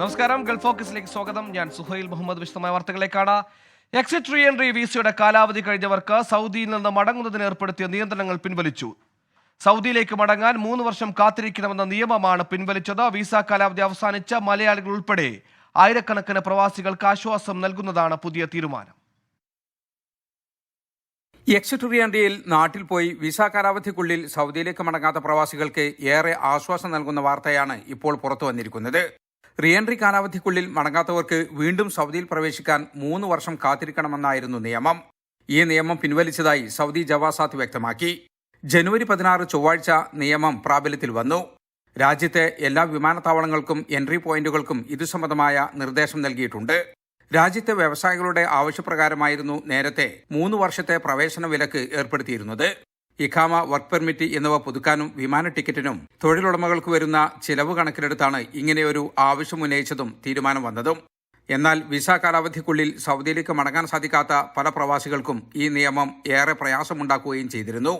നമസ്കാരം ഗൾഫ് ഫോക്കസിലേക്ക് സ്വാഗതം. ഞാൻ സുഹൈൽ മുഹമ്മദ്. വിശദമായ വാർത്തകളിലേക്കാണ് എക്സിറ്റ് റീ എൻട്രി വിസയുടെ കാലാവധി കഴിഞ്ഞവർക്ക് സൗദിയിൽ നിന്ന് മടങ്ങുന്നതിന് ഏർപ്പെടുത്തിയ നിയന്ത്രണങ്ങൾ പിൻവലിച്ചു. സൗദിയിലേക്ക് മടങ്ങാൻ മൂന്ന് വർഷം കാത്തിരിക്കണമെന്ന നിയമമാണ് പിൻവലിച്ചത്. വിസ കാലാവധി അവസാനിച്ച മലയാളികൾ ഉൾപ്പെടെ ആയിരക്കണക്കിന് പ്രവാസികൾക്ക് ആശ്വാസം നൽകുന്നതാണ് പുതിയ തീരുമാനം. എക്സിറ്റുറിയാൻഡിയിൽ നാട്ടിൽ പോയി വിസ കാലാവധിക്കുള്ളിൽ സൗദിയിലേക്ക് മടങ്ങാത്ത പ്രവാസികൾക്ക് ഏറെ ആശ്വാസം നൽകുന്ന വാർത്തയാണ് ഇപ്പോൾ പുറത്തു വന്നിരിക്കുന്നത്. റീഎൻട്രി കാലാവധിക്കുള്ളിൽ മടങ്ങാത്തവർക്ക് വീണ്ടും സൗദിയിൽ പ്രവേശിക്കാൻ മൂന്ന് വർഷം കാത്തിരിക്കണമെന്നായിരുന്നു നിയമം. ഈ നിയമം പിൻവലിച്ചതായി സൗദി ജവാസാത്ത് വ്യക്തമാക്കി. ജനുവരി പതിനാറ് ചൊവ്വാഴ്ച നിയമം പ്രാബല്യത്തിൽ വന്നു. രാജ്യത്തെ എല്ലാ വിമാനത്താവളങ്ങൾക്കും എൻട്രി പോയിന്റുകൾക്കും ഇതു സംബന്ധമായ നിർദ്ദേശം നൽകിയിട്ടുണ്ട്. രാജ്യത്തെ വ്യവസായികളുടെ ആവശ്യപ്രകാരമായിരുന്നു നേരത്തെ മൂന്ന് വർഷത്തെ പ്രവേശന വിലക്ക് ഏർപ്പെടുത്തിയിരുന്നത്. ഇഖാമ വർക്ക് പെർമിറ്റ് എന്നിവ പുതുക്കാനും വിമാന ടിക്കറ്റിനും തൊഴിലുടമകൾക്ക് വരുന്ന ചിലവ് കണക്കിലെടുത്താണ് ഇങ്ങനെയൊരു ആവശ്യം ഉന്നയിച്ചതും തീരുമാനം വന്നതും. എന്നാൽ വിസ കാലാവധിക്കുള്ളിൽ സൗദിയിലേക്ക് മടങ്ങാൻ സാധിക്കാത്ത പല പ്രവാസികൾക്കും ഈ നിയമം ഏറെ പ്രയാസമുണ്ടാക്കുകയും ചെയ്തിരുന്നു.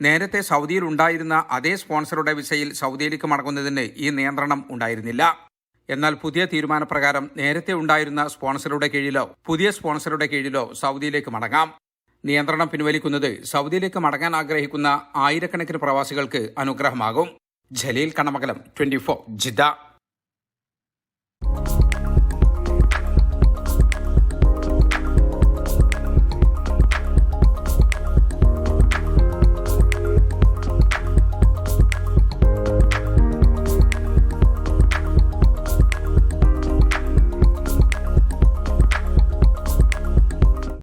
നേരത്തെ സൗദിയിൽ ഉണ്ടായിരുന്ന അതേ സ്പോൺസറുടെ വിസയിൽ സൗദിയിലേക്ക് മടങ്ങുന്നതിന് ഈ നിയന്ത്രണം ഉണ്ടായിരുന്നില്ല. എന്നാൽ പുതിയ തീരുമാനപ്രകാരം നേരത്തെ ഉണ്ടായിരുന്ന സ്പോൺസറുടെ കീഴിലോ പുതിയ സ്പോൺസറുടെ കീഴിലോ സൗദിയിലേക്ക് മടങ്ങാം. നിയന്ത്രണം പിൻവലിക്കുന്നത് സൗദിയിലേക്ക് മടങ്ങാൻ ആഗ്രഹിക്കുന്ന ആയിരക്കണക്കിന് പ്രവാസികൾക്ക് അനുഗ്രഹമാകും. Jaleel Kanamakalam twenty Jeddah